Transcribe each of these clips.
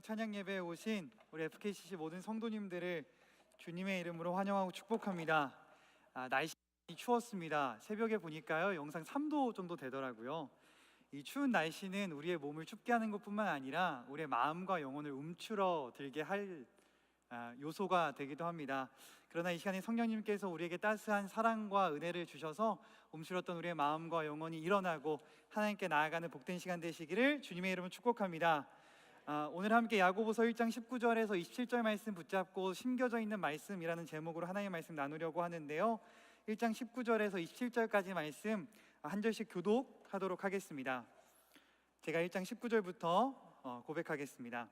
후 찬양 예배에 오신 우리 FKCC 모든 성도님들을 주님의 이름으로 환영하고 축복합니다. 아, 날씨 추웠습니다. 새벽에 보니까요 영상 3도 정도 되더라고요. 이 추운 날씨는 우리의 몸을 춥게 하는 것뿐만 아니라 우리의 마음과 영혼을 움츠러 들게 할 아, 요소가 되기도 합니다. 그러나 이 시간에 성령님께서 우리에게 따스한 사랑과 은혜를 주셔서 움츠렸던 우리의 마음과 영혼이 일어나고 하나님께 나아가는 복된 시간 되시기를 주님의 이름으로 축복합니다. 아, 오늘 함께 야고보서 1장 19절에서 27절 말씀 붙잡고 심겨져 있는 말씀이라는 제목으로 하나님의 말씀 나누려고 하는데요. 1장 19절에서 27절까지 말씀 한 절씩 교독하도록 하겠습니다. 제가 1장 19절부터 어, 고백하겠습니다.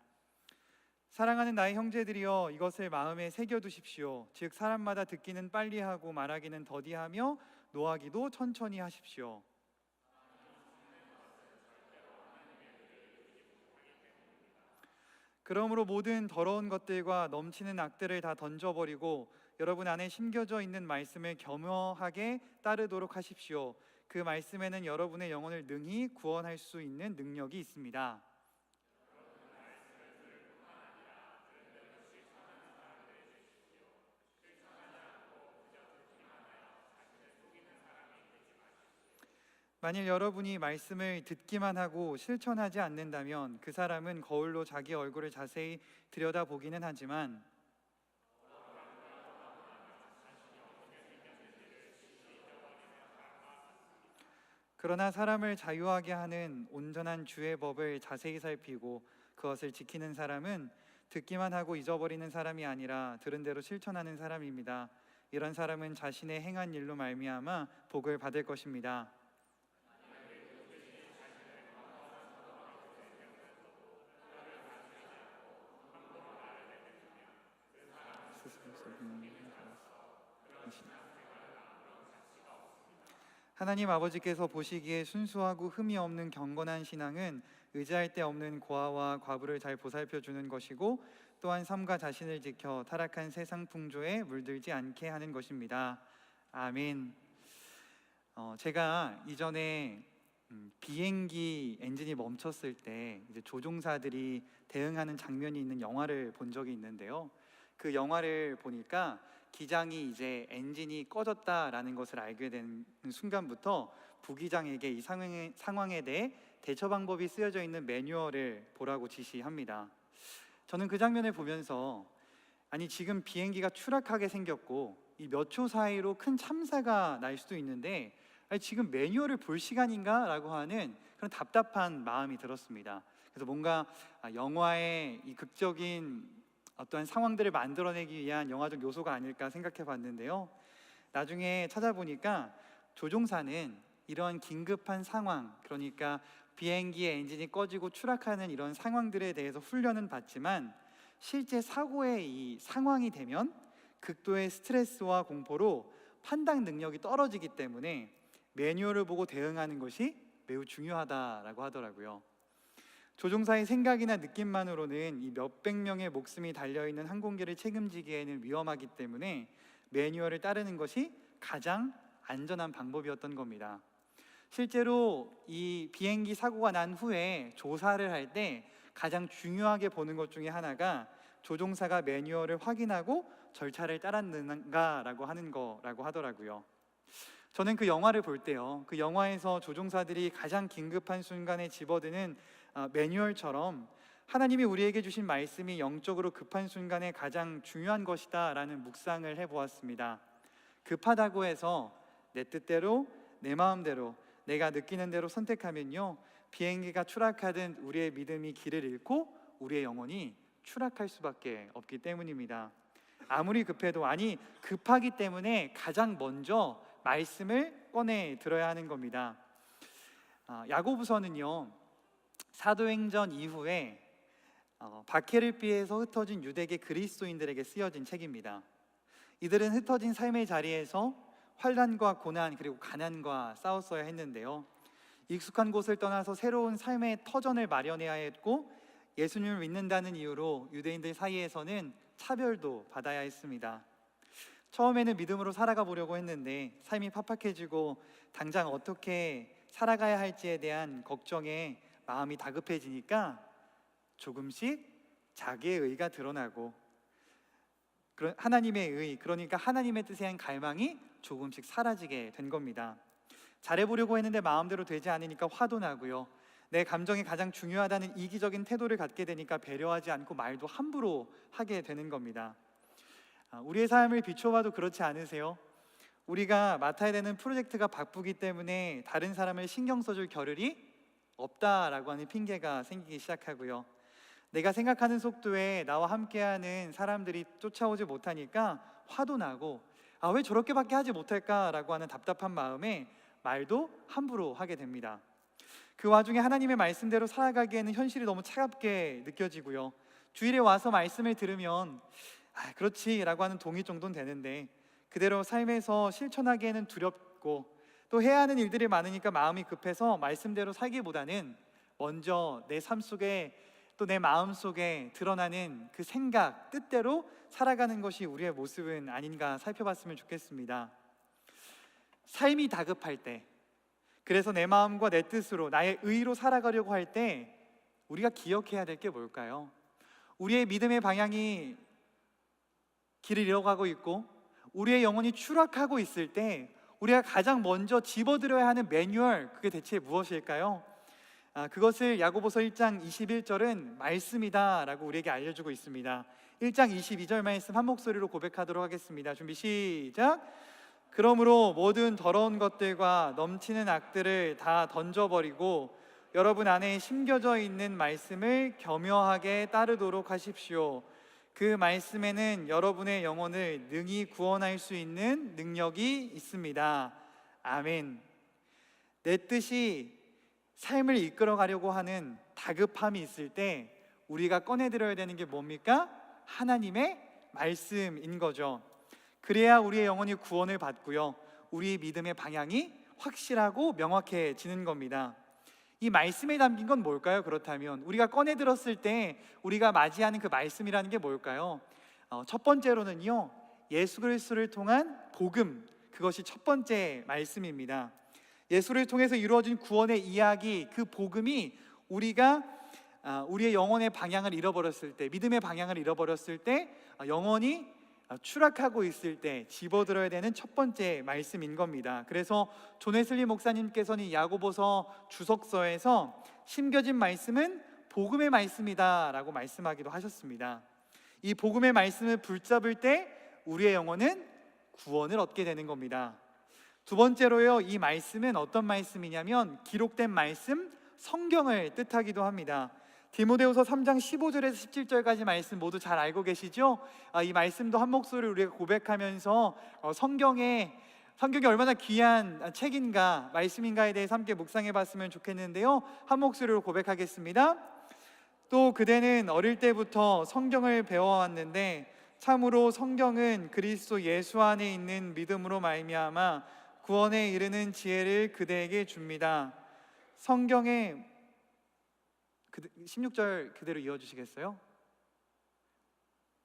사랑하는 나의 형제들이여 이것을 마음에 새겨 두십시오. 즉 사람마다 듣기는 빨리 하고 말하기는 더디하며 노하기도 천천히 하십시오. 그러므로 모든 더러운 것들과 넘치는 악들을 다 던져버리고 여러분 안에 심겨져 있는 말씀을 겸허하게 따르도록 하십시오. 그 말씀에는 여러분의 영혼을 능히 구원할 수 있는 능력이 있습니다. 만일 여러분이 말씀을 듣기만 하고 실천하지 않는다면 그 사람은 거울로 자기 얼굴을 자세히 들여다보기는 하지만 그러나 사람을 자유하게 하는 온전한 주의 법을 자세히 살피고 그것을 지키는 사람은 듣기만 하고 잊어버리는 사람이 아니라 들은 대로 실천하는 사람입니다. 이런 사람은 자신의 행한 일로 말미암아 복을 받을 것입니다. 하나님 아버지께서 보시기에 순수하고 흠이 없는 경건한 신앙은 의지할 데 없는 고아와 과부를 잘 보살펴 주는 것이고 또한 삶과 자신을 지켜 타락한 세상 풍조에 물들지 않게 하는 것입니다. 아멘. 어, 제가 이전에 음, 비행기 엔진이 멈췄을 때 이제 조종사들이 대응하는 장면이 있는 영화를 본 적이 있는데요. 그 영화를 보니까 기장이 이제 엔진이 꺼졌다라는 것을 알게 된 순간부터 부기장에게 이 상황에, 상황에 대해 대처 방법이 쓰여져 있는 매뉴얼을 보라고 지시합니다. 저는 그 장면을 보면서 아니 지금 비행기가 추락하게 생겼고 이 몇 초 사이로 큰 참사가 날 수도 있는데 아니 지금 매뉴얼을 볼 시간인가라고 하는 그런 답답한 마음이 들었습니다. 그래서 뭔가 아, 영화의 이 극적인 어떠한 상황들을 만들어내기 위한 영화적 요소가 아닐까 생각해 봤는데요. 나중에 찾아보니까 조종사는 이런 긴급한 상황, 그러니까 비행기의 엔진이 꺼지고 추락하는 이런 상황들에 대해서 훈련은 받지만 실제 사고의 이 상황이 되면 극도의 스트레스와 공포로 판단 능력이 떨어지기 때문에 매뉴얼을 보고 대응하는 것이 매우 중요하다라고 하더라고요. 조종사의 생각이나 느낌만으로는 이 몇백 명의 목숨이 달려 있는 항공기를 책임지기에는 위험하기 때문에 매뉴얼을 따르는 것이 가장 안전한 방법이었던 겁니다. 실제로 이 비행기 사고가 난 후에 조사를 할 때 가장 중요하게 보는 것 중에 하나가 조종사가 매뉴얼을 확인하고 절차를 따랐는가라고 하는 거라고 하더라고요. 저는 그 영화를 볼 때요. 그 영화에서 조종사들이 가장 긴급한 순간에 집어드는 아, 매뉴얼처럼 하나님이 우리에게 주신 말씀이 영적으로 급한 순간에 가장 중요한 것이다 라는 묵상을 해보았습니다. 급하다고 해서 내 뜻대로 내 마음대로 내가 느끼는 대로 선택하면요 비행기가 추락하든 우리의 믿음이 길을 잃고 우리의 영혼이 추락할 수밖에 없기 때문입니다. 아무리 급해도 아니 급하기 때문에 가장 먼저 말씀을 꺼내 들어야 하는 겁니다. 아, 야고보서는요 사도행전 이후에 어, 바케르비에서 흩어진 유대계 그리스도인들에게 쓰여진 책입니다. 이들은 흩어진 삶의 자리에서 환란과 고난 그리고 가난과 싸웠어야 했는데요. 익숙한 곳을 떠나서 새로운 삶의 터전을 마련해야 했고 예수님을 믿는다는 이유로 유대인들 사이에서는 차별도 받아야 했습니다. 처음에는 믿음으로 살아가 보려고 했는데 삶이 팍팍해지고 당장 어떻게 살아가야 할지에 대한 걱정에 마음이 다급해지니까 조금씩 자기의 의가 드러나고 하나님의 의 그러니까 하나님의 뜻에 대한 갈망이 조금씩 사라지게 된 겁니다. 잘해보려고 했는데 마음대로 되지 않으니까 화도 나고요. 내 감정이 가장 중요하다는 이기적인 태도를 갖게 되니까 배려하지 않고 말도 함부로 하게 되는 겁니다. 아, 우리의 삶을 비춰봐도 그렇지 않으세요? 우리가 맡아야 되는 프로젝트가 바쁘기 때문에 다른 사람을 신경 써줄 겨를이 없다라고 하는 핑계가 생기기 시작하고요. 내가 생각하는 속도에 나와 함께하는 사람들이 쫓아오지 못하니까 화도 나고 아 왜 저렇게밖에 하지 못할까라고 하는 답답한 마음에 말도 함부로 하게 됩니다. 그 와중에 하나님의 말씀대로 살아가기에는 현실이 너무 차갑게 느껴지고요. 주일에 와서 말씀을 들으면 아 그렇지라고 하는 동의 정도는 되는데 그대로 삶에서 실천하기에는 두렵고 또 해야 하는 일들이 많으니까 마음이 급해서 말씀대로 살기보다는 먼저 내 삶 속에 또 내 마음 속에 드러나는 그 생각, 뜻대로 살아가는 것이 우리의 모습은 아닌가 살펴봤으면 좋겠습니다. 삶이 다급할 때, 그래서 내 마음과 내 뜻으로 나의 의로 살아가려고 할 때 우리가 기억해야 될 게 뭘까요? 우리의 믿음의 방향이 길을 잃어가고 있고 우리의 영혼이 추락하고 있을 때 우리가 가장 먼저 집어들어야 하는 매뉴얼 그게 대체 무엇일까요? 아, 그것을 야고보서 1장 21절은 말씀이다라고 우리에게 알려주고 있습니다. 1장 22절 말씀 한 목소리로 고백하도록 하겠습니다. 준비 시작. 그러므로 모든 더러운 것들과 넘치는 악들을 다 던져버리고 여러분 안에 심겨져 있는 말씀을 겸허하게 따르도록 하십시오. 그 말씀에는 여러분의 영혼을 능히 구원할 수 있는 능력이 있습니다. 아멘. 내 뜻이 삶을 이끌어 가려고 하는 다급함이 있을 때 우리가 꺼내 들어야 되는 게 뭡니까? 하나님의 말씀인 거죠. 그래야 우리의 영혼이 구원을 받고요. 우리의 믿음의 방향이 확실하고 명확해지는 겁니다. 이 말씀에 담긴 건 뭘까요? 그렇다면 우리가 꺼내 들었을 때 우리가 맞이하는 그 말씀이라는 게 뭘까요? 어, 첫 번째로는요 예수 그리스도를 통한 복음 그것이 첫 번째 말씀입니다. 예수를 통해서 이루어진 구원의 이야기 그 복음이 우리가 아, 우리의 영혼의 방향을 잃어버렸을 때 믿음의 방향을 잃어버렸을 때 아, 영혼이 아, 추락하고 있을 때 집어들어야 되는 첫 번째 말씀인 겁니다. 그래서 존웨슬리 목사님께서는 이 야고보서 주석서에서 심겨진 말씀은 복음의 말씀이다라고 말씀하기도 하셨습니다. 이 복음의 말씀을 붙잡을 때 우리의 영혼은 구원을 얻게 되는 겁니다. 두 번째로요, 이 말씀은 어떤 말씀이냐면 기록된 말씀, 성경을 뜻하기도 합니다. 디모데후서 3장 15절에서 17절까지 말씀 모두 잘 알고 계시죠? 아, 이 말씀도 한 목소리로 우리가 고백하면서 어, 성경에 성경이 얼마나 귀한 책인가 말씀인가에 대해서 함께 묵상해 봤으면 좋겠는데요. 한 목소리로 고백하겠습니다. 또 그대는 어릴 때부터 성경을 배워왔는데 참으로 성경은 그리스도 예수 안에 있는 믿음으로 말미암아 구원에 이르는 지혜를 그대에게 줍니다. 성경에 16절 그대로 이어 주시겠어요?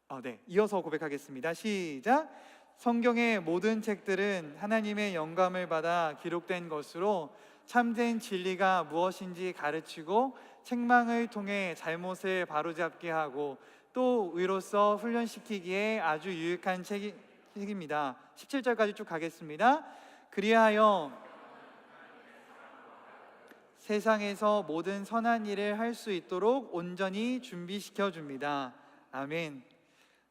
어, 네. 이어서 고백하겠습니다. 시작. 성경의 모든 책들은 하나님의 영감을 받아 기록된 것으로 참된 진리가 무엇인지 가르치고 책망을 통해 잘못을 바로잡게 하고 또 의로서 훈련시키기에 아주 유익한 책입니다. 17절까지 쭉 가겠습니다. 그리하여 세상에서 모든 선한 일을 할 수 있도록 온전히 준비시켜 줍니다. 아멘.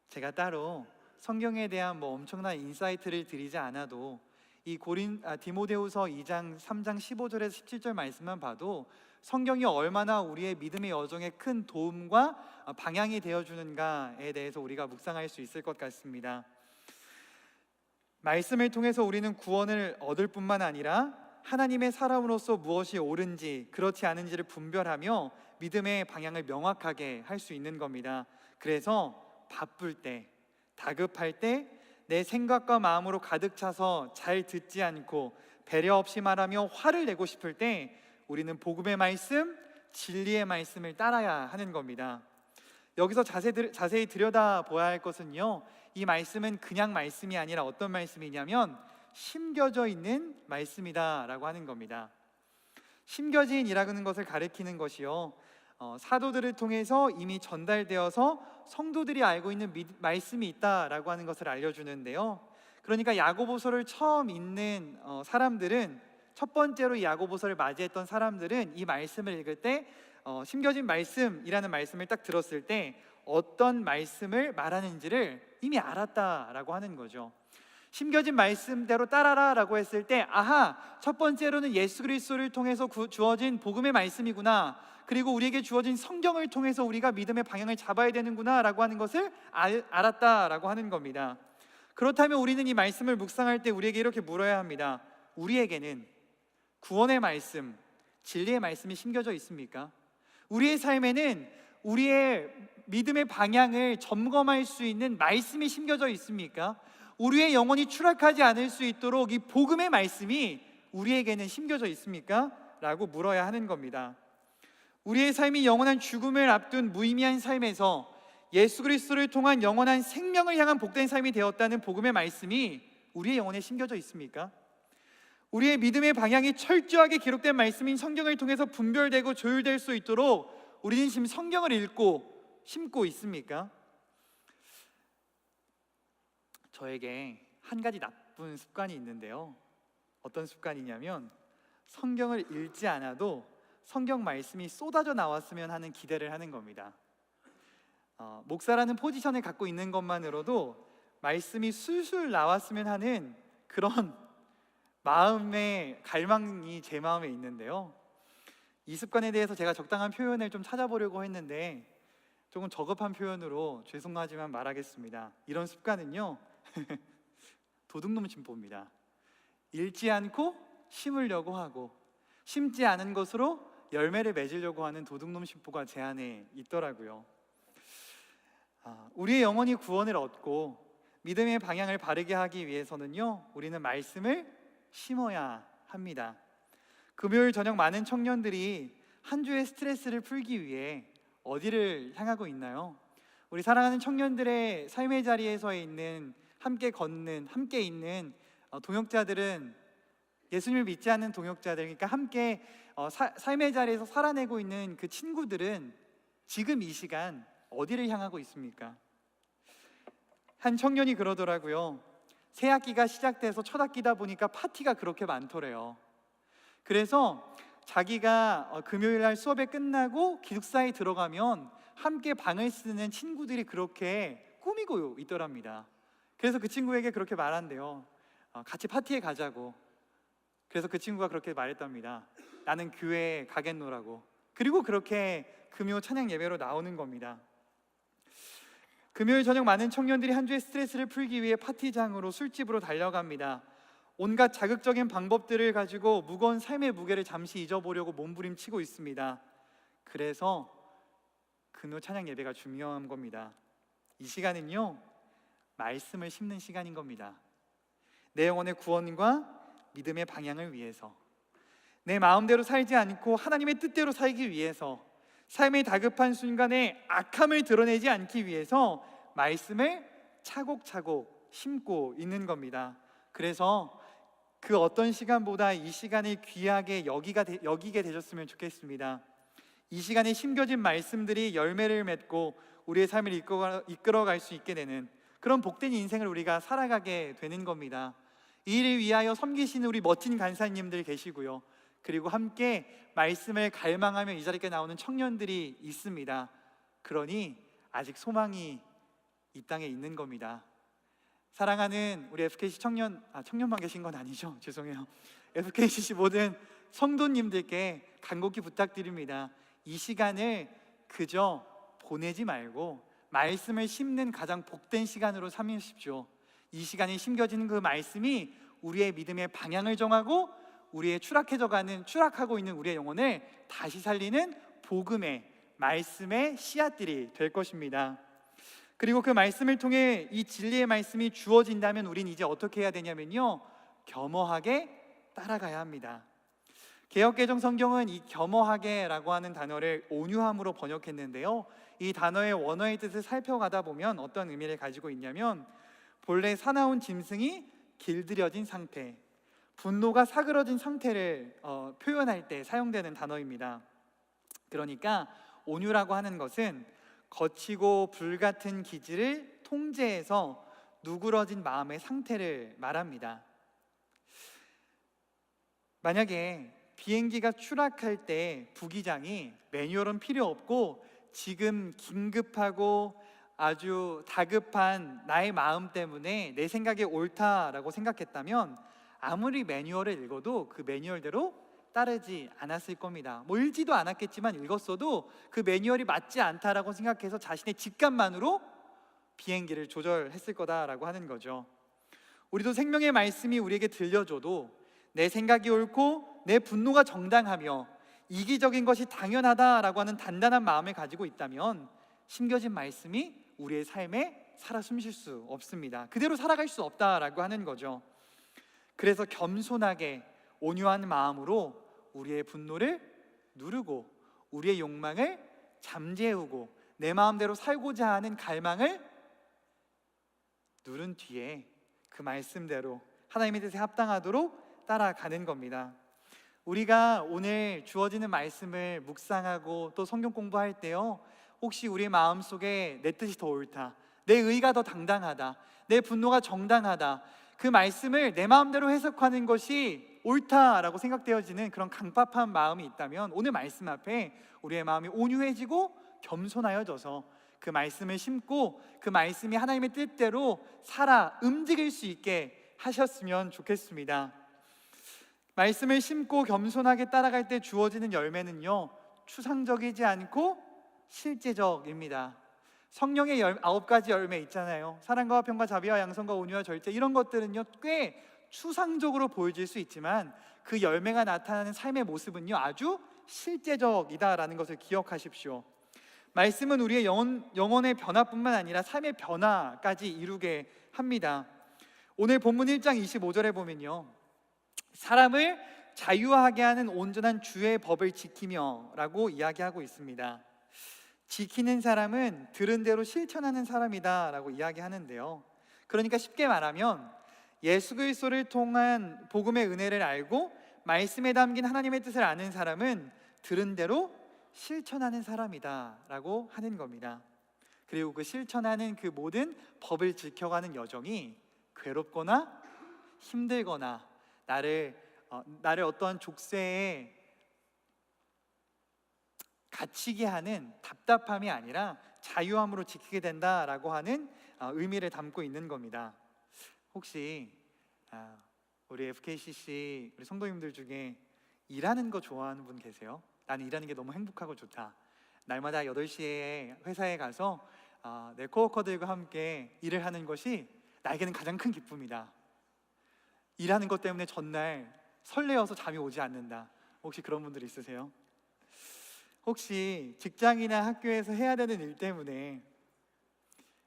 제가 따로 성경에 대한 뭐 엄청난 인사이트를 드리지 않아도 이 고린 아, 디모데후서 2장 3장 15절에서 17절 말씀만 봐도 성경이 얼마나 우리의 믿음의 여정에 큰 도움과 방향이 되어 주는가에 대해서 우리가 묵상할 수 있을 것 같습니다. 말씀을 통해서 우리는 구원을 얻을 뿐만 아니라 하나님의 사람으로서 무엇이 옳은지 그렇지 않은지를 분별하며 믿음의 방향을 명확하게 할 수 있는 겁니다. 그래서 바쁠 때, 다급할 때 내 생각과 마음으로 가득 차서 잘 듣지 않고 배려 없이 말하며 화를 내고 싶을 때 우리는 복음의 말씀, 진리의 말씀을 따라야 하는 겁니다. 여기서 자세히, 들여다 보아야 할 것은요. 이 말씀은 그냥 말씀이 아니라 어떤 말씀이냐면 심겨져 있는 말씀이다라고 하는 겁니다. 심겨진이라는 것을 가리키는 것이요. 어, 사도들을 통해서 이미 전달되어서 성도들이 알고 있는 미- 말씀이 있다라고 하는 것을 알려주는데요. 그러니까 야고보서를 처음 읽는 어, 사람들은 첫 번째로 이 야고보서를 맞이했던 사람들은 이 말씀을 읽을 때 어, 심겨진 말씀이라는 말씀을 딱 들었을 때 어떤 말씀을 말하는지를 이미 알았다라고 하는 거죠. 심겨진 말씀대로 따라라라고 했을 때 아하 첫 번째로는 예수 그리스도를 통해서 구- 주어진 복음의 말씀이구나 그리고 우리에게 주어진 성경을 통해서 우리가 믿음의 방향을 잡아야 되는구나라고 하는 것을 알, 알았다라고 하는 겁니다. 그렇다면 우리는 이 말씀을 묵상할 때 우리에게 이렇게 물어야 합니다. 우리에게는 구원의 말씀, 진리의 말씀이 심겨져 있습니까? 우리의 삶에는 우리의 믿음의 방향을 점검할 수 있는 말씀이 심겨져 있습니까? 우리의 영혼이 추락하지 않을 수 있도록 이 복음의 말씀이 우리에게는 심겨져 있습니까? 라고 물어야 하는 겁니다. 우리의 삶이 영원한 죽음을 앞둔 무의미한 삶에서 예수 그리스도를 통한 영원한 생명을 향한 복된 삶이 되었다는 복음의 말씀이 우리의 영혼에 심겨져 있습니까? 우리의 믿음의 방향이 철저하게 기록된 말씀인 성경을 통해서 분별되고 조율될 수 있도록 우리는 지금 성경을 읽고 심고 있습니까? 저에게 한 가지 나쁜 습관이 있는데요. 어떤 습관이냐면 성경을 읽지 않아도 성경 말씀이 쏟아져 나왔으면 하는 기대를 하는 겁니다. 어, 목사라는 포지션을 갖고 있는 것만으로도 말씀이 술술 나왔으면 하는 그런 마음의 갈망이 제 마음에 있는데요. 이 습관에 대해서 제가 적당한 표현을 좀 찾아보려고 했는데 조금 저급한 표현으로 죄송하지만 말하겠습니다. 이런 습관은요 도둑놈 심보입니다. 읽지 않고 심으려고 하고 심지 않은 것으로 열매를 맺으려고 하는 도둑놈 심보가 제 안에 있더라고요. 아, 우리의 영혼이 구원을 얻고 믿음의 방향을 바르게 하기 위해서는요, 우리는 말씀을 심어야 합니다. 금요일 저녁 많은 청년들이 한 주의 스트레스를 풀기 위해 어디를 향하고 있나요? 우리 사랑하는 청년들의 삶의 자리에서 있는 함께 걷는 함께 있는 어, 동역자들은 예수님을 믿지 않는 동역자들 그러니까 함께 어, 사- 삶의 자리에서 살아내고 있는 그 친구들은 지금 이 시간 어디를 향하고 있습니까? 한 청년이 그러더라고요. 새 학기가 시작돼서 첫 학기다 보니까 파티가 그렇게 많더래요. 그래서 자기가 어, 금요일 날 수업에 끝나고 기숙사에 들어가면 함께 방을 쓰는 친구들이 그렇게 꾸미고 있더랍니다. 그래서 그 친구에게 그렇게 말한대요. 어, 같이 파티에 가자고. 그래서 그 친구가 그렇게 말했답니다. 나는 교회에 가겠노라고. 그리고 그렇게 금요 찬양 예배로 나오는 겁니다. 금요일 저녁 많은 청년들이 한 주의 스트레스를 풀기 위해 파티장으로 술집으로 달려갑니다. 온갖 자극적인 방법들을 가지고 무거운 삶의 무게를 잠시 잊어보려고 몸부림치고 있습니다. 그래서 금요 찬양 예배가 중요한 겁니다. 이 시간은요 말씀을 심는 시간인 겁니다. 내 영혼의 구원과 믿음의 방향을 위해서 내 마음대로 살지 않고 하나님의 뜻대로 살기 위해서 삶의 다급한 순간에 악함을 드러내지 않기 위해서 말씀을 차곡차곡 심고 있는 겁니다. 그래서 그 어떤 시간보다 이 시간을 귀하게 여기가 되- 여기게 되셨으면 좋겠습니다. 이 시간에 심겨진 말씀들이 열매를 맺고 우리의 삶을 이끌어, 이끌어갈 수 있게 되는 그런 복된 인생을 우리가 살아가게 되는 겁니다. 이 일을 위하여 섬기시는 우리 멋진 간사님들 계시고요. 그리고 함께 말씀을 갈망하며 이 자리에 나오는 청년들이 있습니다. 그러니 아직 소망이 이 땅에 있는 겁니다. 사랑하는 우리 FKC 청년 아 청년만 계신 건 아니죠? 죄송해요. FKCC 모든 성도님들께 간곡히 부탁드립니다. 이 시간을 그저 보내지 말고 말씀을 심는 가장 복된 시간으로 삼으십시오. 이 시간에 심겨지는 그 말씀이 우리의 믿음의 방향을 정하고 우리의 추락해져가는 추락하고 있는 우리의 영혼을 다시 살리는 복음의 말씀의 씨앗들이 될 것입니다. 그리고 그 말씀을 통해 이 진리의 말씀이 주어진다면 우린 이제 어떻게 해야 되냐면요. 겸허하게 따라가야 합니다. 개혁개정 성경은 이 겸허하게라고 하는 단어를 온유함으로 번역했는데요. 이 단어의 원어의 뜻을 살펴가다 보면 어떤 의미를 가지고 있냐면 본래 사나운 짐승이 길들여진 상태, 분노가 사그러진 상태를 어, 표현할 때 사용되는 단어입니다. 그러니까 온유라고 하는 것은 거치고 불같은 기질을 통제해서 누그러진 마음의 상태를 말합니다. 만약에 비행기가 추락할 때 부기장이 매뉴얼은 필요 없고 지금 긴급하고 아주 다급한 나의 마음 때문에 내 생각이 옳다라고 생각했다면 아무리 매뉴얼을 읽어도 그 매뉴얼대로 따르지 않았을 겁니다. 뭐 읽지도 않았겠지만 읽었어도 그 매뉴얼이 맞지 않다라고 생각해서 자신의 직감만으로 비행기를 조절했을 거다라고 하는 거죠. 우리도 생명의 말씀이 우리에게 들려줘도 내 생각이 옳고 내 분노가 정당하며 이기적인 것이 당연하다라고 하는 단단한 마음을 가지고 있다면 심겨진 말씀이 우리의 삶에 살아 숨쉴 수 없습니다. 그대로 살아갈 수 없다라고 하는 거죠. 그래서 겸손하게 온유한 마음으로 우리의 분노를 누르고 우리의 욕망을 잠재우고 내 마음대로 살고자 하는 갈망을 누른 뒤에 그 말씀대로 하나님의 뜻에 합당하도록 따라가는 겁니다. 우리가 오늘 주어지는 말씀을 묵상하고 또 성경 공부할 때요. 혹시 우리 마음 속에 내 뜻이 더 옳다. 내 의가 더 당당하다. 내 분노가 정당하다. 그 말씀을 내 마음대로 해석하는 것이 옳다라고 생각되어지는 그런 강팍한 마음이 있다면 오늘 말씀 앞에 우리의 마음이 온유해지고 겸손하여져서 그 말씀을 심고 그 말씀이 하나님의 뜻대로 살아 움직일 수 있게 하셨으면 좋겠습니다. 말씀을 심고 겸손하게 따라갈 때 주어지는 열매는요 추상적이지 않고 실제적입니다. 성령의 열, 아홉 가지 열매 있잖아요. 사랑과 평과 자비와 양성과 온유와 절제 이런 것들은요 꽤 추상적으로 보여질 수 있지만 그 열매가 나타나는 삶의 모습은요 아주 실제적이다라는 것을 기억하십시오. 말씀은 우리의 영혼, 영혼의 변화뿐만 아니라 삶의 변화까지 이루게 합니다. 오늘 본문 1장 25절에 보면요. 사람을 자유하게 하는 온전한 주의 법을 지키며라고 이야기하고 있습니다. 지키는 사람은 들은 대로 실천하는 사람이다라고 이야기하는데요. 그러니까 쉽게 말하면 예수 그리스도를 통한 복음의 은혜를 알고 말씀에 담긴 하나님의 뜻을 아는 사람은 들은 대로 실천하는 사람이다라고 하는 겁니다. 그리고 그 실천하는 그 모든 법을 지켜가는 여정이 괴롭거나 힘들거나 나를 어, 나를 어떠한 족쇄에 갇히게 하는 답답함이 아니라 자유함으로 지키게 된다라고 하는 어, 의미를 담고 있는 겁니다. 혹시 아, 우리 FKCC 우리 성도님들 중에 일하는 거 좋아하는 분 계세요? 나는 일하는 게 너무 행복하고 좋다. 날마다 8시에 회사에 가서 아, 내 코워커들과 함께 일을 하는 것이 나에게는 가장 큰 기쁨이다. 일하는 것 때문에 전날 설레어서 잠이 오지 않는다. 혹시 그런 분들 있으세요? 혹시 직장이나 학교에서 해야 되는 일 때문에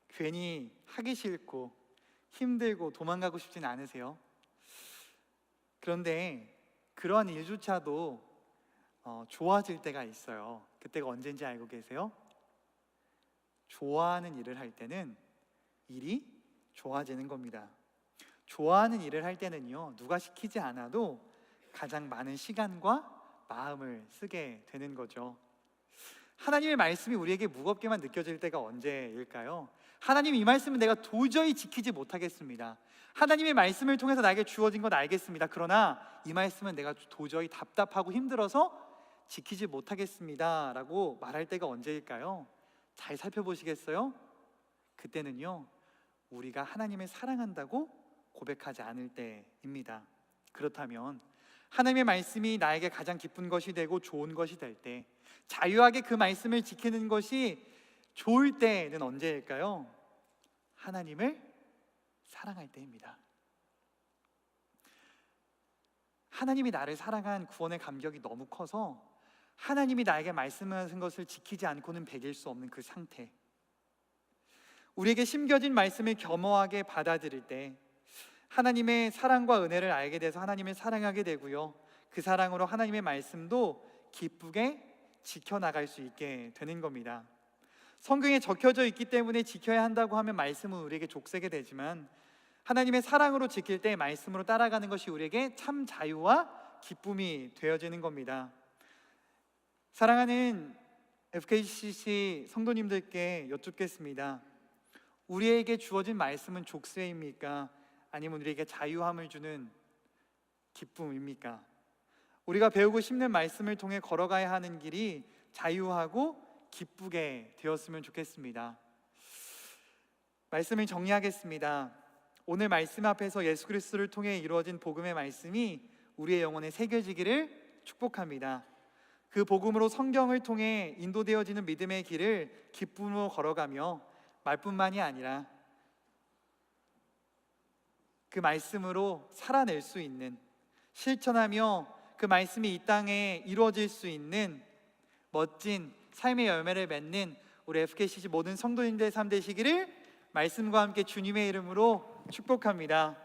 괜히 하기 싫고 힘들고 도망가고 싶진 않으세요? 그런데 그러한 일조차도 어, 좋아질 때가 있어요. 그때가 언제인지 알고 계세요? 좋아하는 일을 할 때는 일이 좋아지는 겁니다. 좋아하는 일을 할 때는요, 누가 시키지 않아도 가장 많은 시간과 마음을 쓰게 되는 거죠. 하나님의 말씀이 우리에게 무겁게만 느껴질 때가 언제일까요? 하나님 이 말씀은 내가 도저히 지키지 못하겠습니다. 하나님의 말씀을 통해서 나에게 주어진 건 알겠습니다. 그러나 이 말씀은 내가 도저히 답답하고 힘들어서 지키지 못하겠습니다. 라고 말할 때가 언제일까요? 잘 살펴보시겠어요? 그때는요, 우리가 하나님을 사랑한다고 고백하지 않을 때입니다. 그렇다면 하나님의 말씀이 나에게 가장 기쁜 것이 되고 좋은 것이 될 때, 자유하게 그 말씀을 지키는 것이 좋을 때는 언제일까요? 하나님을 사랑할 때입니다. 하나님이 나를 사랑한 구원의 감격이 너무 커서 하나님이 나에게 말씀하신 것을 지키지 않고는 배길 수 없는 그 상태. 우리에게 심겨진 말씀을 겸허하게 받아들일 때 하나님의 사랑과 은혜를 알게 돼서 하나님을 사랑하게 되고요. 그 사랑으로 하나님의 말씀도 기쁘게 지켜나갈 수 있게 되는 겁니다. 성경에 적혀져 있기 때문에 지켜야 한다고 하면 말씀은 우리에게 족쇄게 되지만 하나님의 사랑으로 지킬 때 말씀으로 따라가는 것이 우리에게 참 자유와 기쁨이 되어지는 겁니다. 사랑하는 FKCC 성도님들께 여쭙겠습니다. 우리에게 주어진 말씀은 족쇄입니까? 아니면 우리에게 자유함을 주는 기쁨입니까? 우리가 배우고 싶는 말씀을 통해 걸어가야 하는 길이 자유하고 기쁘게 되었으면 좋겠습니다. 말씀을 정리하겠습니다. 오늘 말씀 앞에서 예수 그리스도를 통해 이루어진 복음의 말씀이 우리의 영혼에 새겨지기를 축복합니다. 그 복음으로 성경을 통해 인도되어지는 믿음의 길을 기쁨으로 걸어가며 말뿐만이 아니라 그 말씀으로 살아낼 수 있는 실천하며 그 말씀이 이 땅에 이루어질 수 있는 멋진 삶의 열매를 맺는 우리 FKCC 모든 성도님들의 삶 되시기를 말씀과 함께 주님의 이름으로 축복합니다.